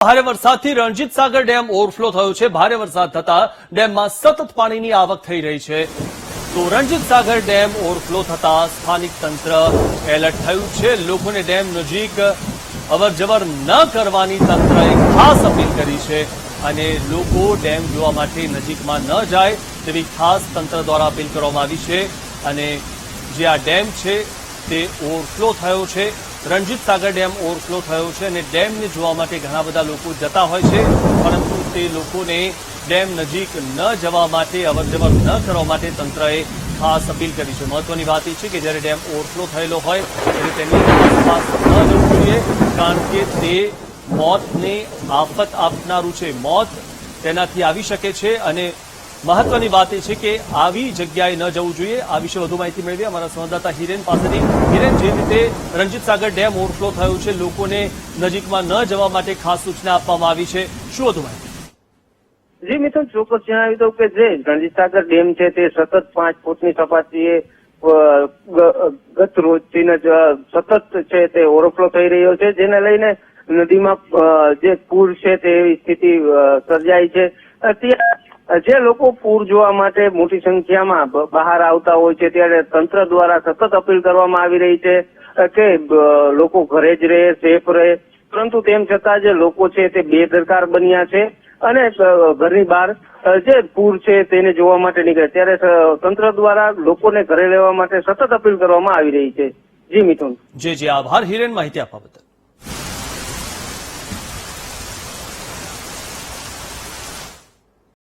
ભારે વરસાદથી Ranjit Sagar dam overflow થયો છે. ભારે વરસાદ થતા ડેમમાં સતત પાણીની આવક થઈ રહી છે. તો રણજીત સાગર ડેમ ઓવરફ્લો થતા સ્થાનિક તંત્ર એલર્ટ થયું છે. લોકોને ડેમ નજીક અવરજવર ન કરવાની તંત્રએ ખાસ અપીલ કરી છે અને લોકો ડેમ જોવા માટે નજીકમાં ન જાય તેવી ખાસ તંત્ર દ્વારા અપીલ કરવામાં આવી છે. અને જે આ ડેમ છે તે ઓવરફ્લો થયો છે. રણજીત સાગર ડેમ ઓવરફ્લો થયો છે અને ડેમને જોવા માટે ઘણા બધા લોકો જતા હોય છે, પરંતુ તે લોકોને ડેમ નજીક ન જવા માટે, અવરજવર ન કરવા માટે તંત્રએ ખાસ અપીલ કરી છે. મહત્વની વાત એ છે કે જ્યારે ડેમ ઓવરફ્લો થયેલો હોય, ત્યારે તેની આસપાસ ન જવું જોઈએ, કારણ કે તે મોતને આફત આપનારું છે. મોત તેનાથી આવી શકે છે અને મહત્વની વાત એ છે કે આવી જગ્યાએ ન જવું જોઈએ. આ વિશે વધુ માહિતી મેળવી અમારા સંવાદદાતા હિરેન પાસેથી. હિરેન, જે રીતે રણજીત સાગર ડેમ ઓવરફ્લો થયો છે, લોકોને નજીકમાં ન જવા માટે ખાસ સૂચના આપવામાં આવી છે. શું વધુ માહિતી? જી મિથુન, ચોક્કસ જણાવી દઉં કે જે રણજીત સાગર ડેમ છે તે સતત પાંચ ફૂટની સપાટીએ ગત રોજથી સતત છે તે ઓવરફ્લો થઈ રહ્યો છે. જેને લઈને નદીમાં જે પૂર છે તેવી સ્થિતિ સર્જાઈ છે. ત્યાં જે લોકો પૂર જોવા માટે મોટી સંખ્યામાં બહાર આવતા હોય છે, ત્યારે તંત્ર દ્વારા સતત અપીલ કરવામાં આવી રહી છે કે લોકો ઘરે જ રહે, સેફ રહે. પરંતુ તેમ છતાં જે લોકો છે, તે બેદરકાર બન્યા છે અને ઘરની બહાર જે પૂર છે, તેને જોવા માટે નીકળે ત્યારે તંત્ર દ્વારા લોકોને ઘરે લેવા માટે સતત અપીલ કરવામાં આવી રહી છે. જી, મિથુન. જી જી, આભાર. હિરેન, માહિતી આપવા બદલ.